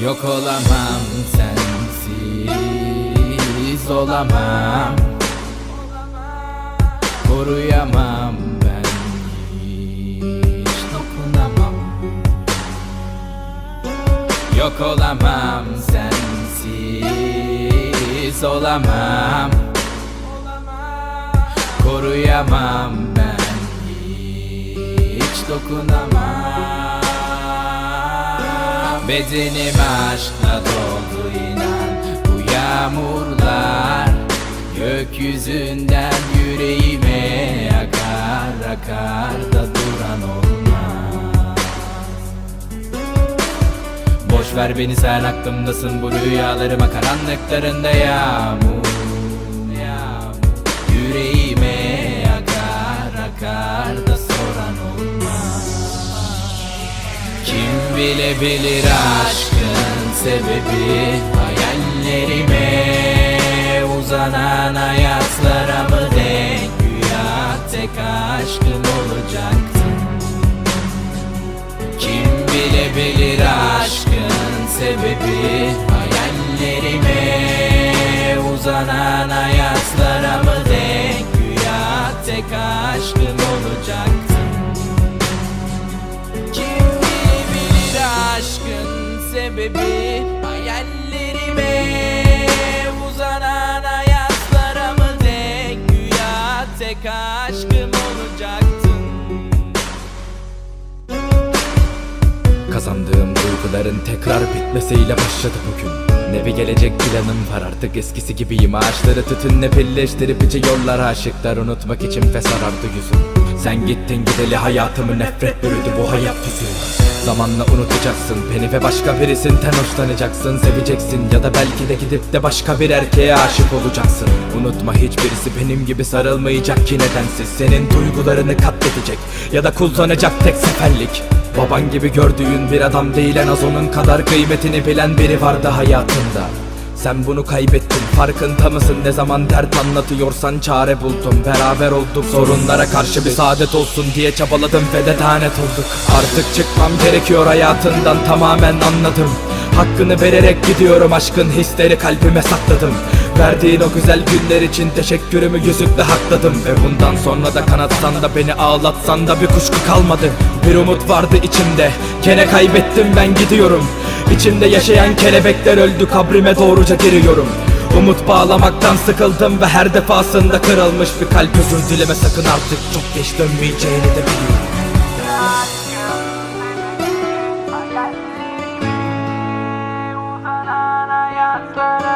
Yok olamam sensiz olamam. Koruyamam ben hiç dokunamam. Yok olamam sensiz olamam. Koruyamam ben hiç dokunamam Bedenim aşkla doldu inan. Bu yağmurlar Gökyüzünden yüreğime akar akar da duran olmaz. Boş ver beni sen aklımdasın bu rüyalarıma karanlıklarında yağmur bilebilir aşkın sebebi Hayallerime uzanan hayatlara mı denk Güya tek aşkım olacaktın kim bilebilir aşkın sebebi Hayallerime uzanan hayatlara Hayallerime uzanan hayatlara mı denk Güya tek aşkım olacaktın Kazandığım duyguların tekrar bitmesiyle başladı bugün Ne bir gelecek planım var. Artık eskisi gibiyim. Ağaçları tütünle birleştirip ici yollar. Aşıklar Unutmak için fe sarardı yüzüm. Sen gittin gideli hayatımı nefret bürüdü bu hayat tüzüğü Zamanla unutacaksın beni ve başka birisinden hoşlanacaksın Seveceksin. Ya da belki de gidip de başka bir erkeğe aşık olacaksın. Unutma hiçbirisi benim gibi sarılmayacak ki nedensiz. Senin duygularını katledecek ya da kullanacak tek seferlik. Baban gibi gördüğün bir adam değil. En az onun kadar kıymetini bilen biri vardı hayatında sen bunu kaybettin farkında mısın? Ne zaman dert anlatıyorsan çare buldum. Beraber olduk sorunlara karşı bir saadet olsun diye çabaladım ve de tanet olduk. Artık çıkmam gerekiyor hayatından tamamen anladım. Hakkını vererek gidiyorum aşkın hisleri kalbime sakladım Verdiğin o güzel günler için teşekkürümü yüzükle hakladım. Ve bundan sonra da kanatsan da beni ağlatsan da bir kuşku kalmadı. Bir umut vardı içimde gene kaybettim ben gidiyorum. İçimde yaşayan kelebekler öldü kabrime doğruca giriyorum. Umut bağlamaktan sıkıldım ve her defasında kırılmış bir kalp. Özür dileme sakın artık çok geç dönmeyeceğini de biliyorum. Uzanan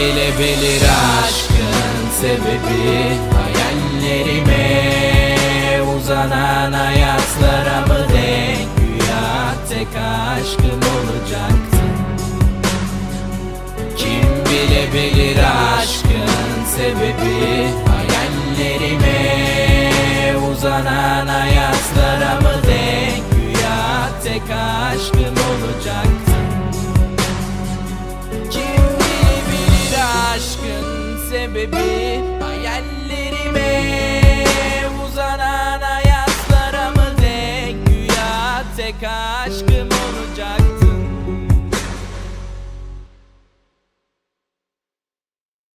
Kim bilebilir aşkın sebebi Hayallerime uzanan hayatlara mı denk Güya tek aşkım olacaktın Kim bilebilir aşkın sebebi Hayallerime uzanan hayatlara mı sebebi Hayallerime uzanan hayatlara mı denk Güya tek aşkım